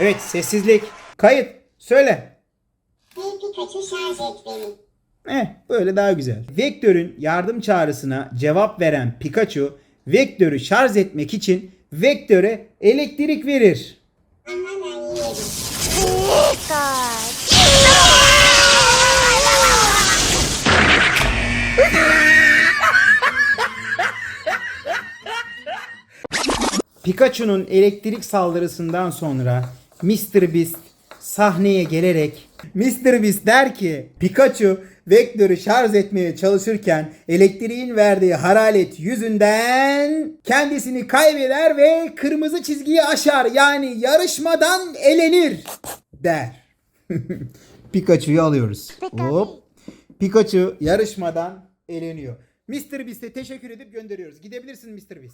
Evet sessizlik. Kayıt. Söyle. Hey Pikachu şarj et beni. Eh böyle daha güzel. Vektör'ün yardım çağrısına cevap veren Pikachu Vektör'ü şarj etmek için Vektör'e elektrik verir. Pikachu'nun elektrik saldırısından sonra Mr. Beast sahneye gelerek Mr. Beast der ki Pikachu Vektör'ü şarj etmeye çalışırken elektriğin verdiği hararet yüzünden kendisini kaybeder ve kırmızı çizgiyi aşar. Yani yarışmadan elenir der. Pikachu'yu alıyoruz. Hop. Pikachu yarışmadan eleniyor. Mr. Beast'e teşekkür edip gönderiyoruz. Gidebilirsin Mr. Beast.